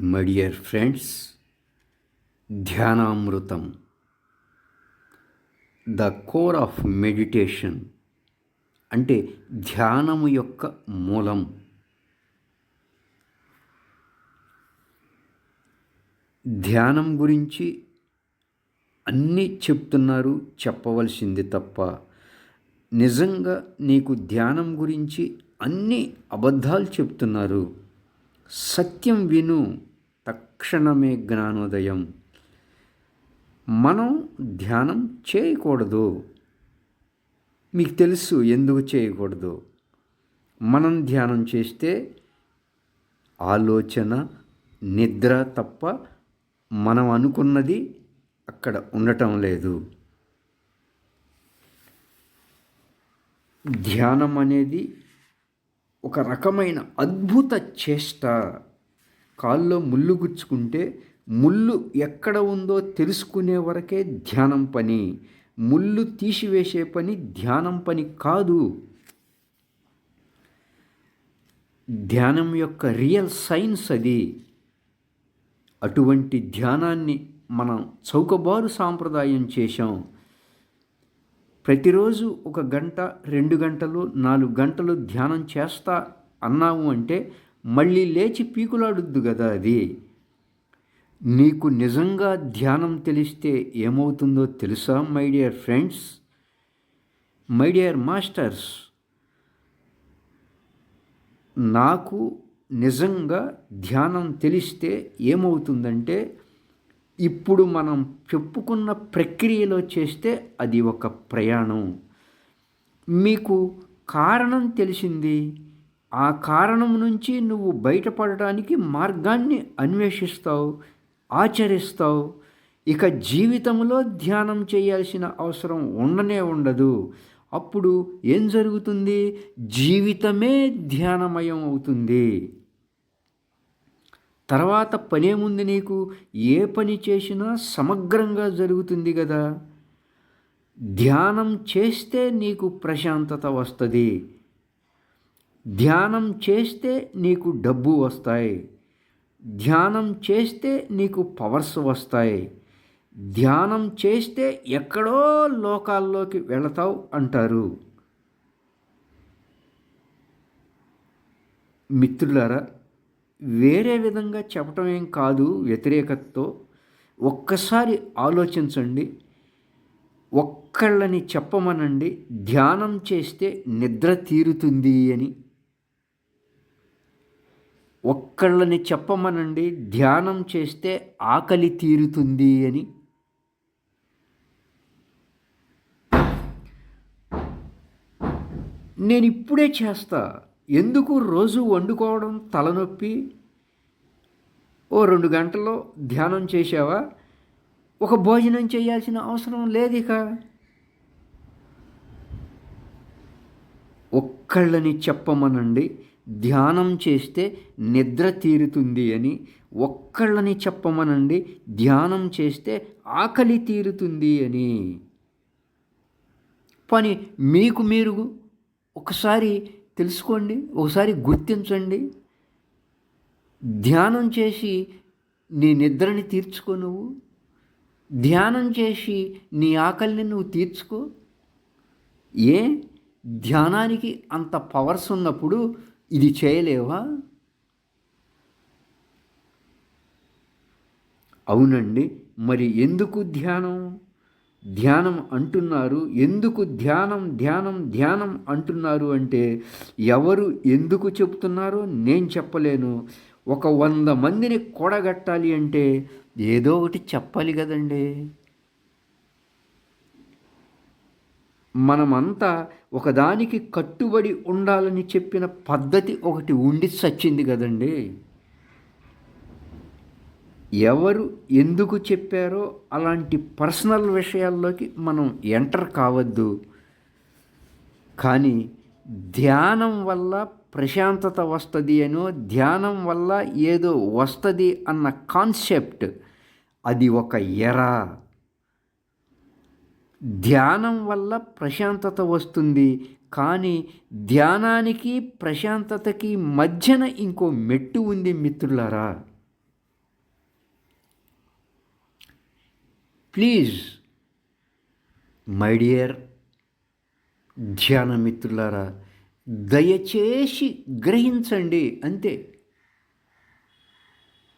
మడియర్ friends ధ్యానామృతం the core of meditation అంటే ధ్యానము యొక్క మూలం ధ్యానం గురించి అన్నీ చెప్తున్నారు చెప్పవలసింది తప్ప నిజంగా నీకు ధ్యానం గురించి అన్ని అబద్ధాలు చెప్తున్నారు సత్యం విను తక్షణమే జ్ఞానోదయం. మనం ధ్యానం చేయకూడదు. మీకు తెలుసు ఎందుకు చేయకూడదు. మనం ధ్యానం చేస్తే ఆలోచన నిద్ర తప్ప మనం అనుకున్నది అక్కడ ఉండటం లేదు. ధ్యానం అనేది ఒక రకమైన అద్భుత చేష్ట. కాల్లో ముళ్ళు గుచ్చుకుంటే ముళ్ళు ఎక్కడ ఉందో తెలుసుకునే వరకే ధ్యానం పని. ముళ్ళు తీసివేసే పని ధ్యానం పని కాదు. ధ్యానం యొక్క రియల్ సైన్స్ అది. అటువంటి ధ్యానాన్ని మనం చౌకబారు సాంప్రదాయం చేశాం. ప్రతిరోజు ఒక గంట రెండు గంటలు నాలుగు గంటలు ధ్యానం చేస్తా అన్నాము అంటే మళ్ళీ లేచి పీకులాడుద్దు కదా అది. నీకు నిజంగా ధ్యానం తెలిస్తే ఏమవుతుందో తెలుసా my dear friends? My dear masters నాకు నిజంగా ధ్యానం తెలిస్తే ఏమవుతుందంటే ఇప్పుడు మనం చెప్పుకున్న ప్రక్రియలో చేస్తే అది ఒక ప్రయాణం. మీకు కారణం తెలిసింది? ఆ కారణం నుంచి నువ్వు బయటపడటానికి మార్గాన్ని అన్వేషిస్తావు ఆచరిస్తావు. ఇక జీవితంలో ధ్యానం చేయాల్సిన అవసరం ఉండనే ఉండదు. అప్పుడు ఏం జరుగుతుంది? జీవితమే ధ్యానమయం అవుతుంది. తర్వాత పనేముంది నీకు ఏ పని చేసినా సమగ్రంగా జరుగుతుంది కదా. ధ్యానం చేస్తే నీకు ప్రశాంతత వస్తుంది. ధ్యానం చేస్తే నీకు డబ్బు వస్తాయి. ధ్యానం చేస్తే నీకు పవర్స్ వస్తాయి. ధ్యానం చేస్తే ఎక్కడో లోకాల్లోకి వెళతావు అంటారు. మిత్రులారా వేరే విధంగా చెప్పటం ఏం కాదు వ్యతిరేకతతో. ఒక్కసారి ఆలోచించండి. ఒక్కళ్ళని చెప్పమనండి ధ్యానం చేస్తే నిద్ర తీరుతుంది అని. ఒక్కళ్ళని చెప్పమనండి ధ్యానం చేస్తే ఆకలి తీరుతుంది అని. నేను ఇప్పుడే చేస్తా. ఎందుకు రోజు వండుకోవడం తలనొప్పి? ఓ రెండు గంటల్లో ధ్యానం చేసావా ఒక భోజనం చేయాల్సిన అవసరం లేదు ఇక ఒక్కళ్ళని చెప్పమనండి ధ్యానం చేస్తే నిద్ర తీరుతుంది అని ఒక్కళ్ళని చెప్పమనండి. ధ్యానం చేస్తే ఆకలి తీరుతుంది అని. పని మీకు మీరు ఒకసారి తెలుసుకోండి ఒకసారి గుర్తించండి. ధ్యానం చేసి నీ నిద్రని తీర్చుకో నువ్వు. ధ్యానం చేసి నీ ఆకలిని నువ్వు తీర్చుకో. ఏ? ధ్యానానికి అంత పవర్స్ ఉన్నప్పుడు ఇది చేయలేవా? అవునండి. మరి ఎందుకు ధ్యానం? ధ్యానం అంటున్నారు. ఎందుకు ధ్యానం ధ్యానం ధ్యానం అంటున్నారు అంటే ఎవరు ఎందుకు చెప్తున్నారో నేను చెప్పలేను. ఒక వంద మందిని కూడగట్టాలి అంటే ఏదో ఒకటి చెప్పాలి కదండి. మనమంతా ఒకదానికి కట్టుబడి ఉండాలని చెప్పిన పద్ధతి ఒకటి ఉండి సచ్చింది కదండి. ఎవరు ఎందుకు చెప్పారో అలాంటి పర్సనల్ విషయాల్లోకి మనం ఎంటర్ కావద్దు. కానీ ధ్యానం వల్ల ప్రశాంతత వస్తుంది అనో ధ్యానం వల్ల ఏదో వస్తుంది అన్న కాన్సెప్ట్ అది ఒక ఎర. ధ్యానం వల్ల ప్రశాంతత వస్తుంది. కానీ ధ్యానానికి ప్రశాంతతకి మధ్యన ఇంకో మెట్టు ఉంది మిత్రులారా. ప్లీజ్ మై డియర్ ధ్యాన మిత్రులారా దయచేసి గ్రహించండి. అంతే.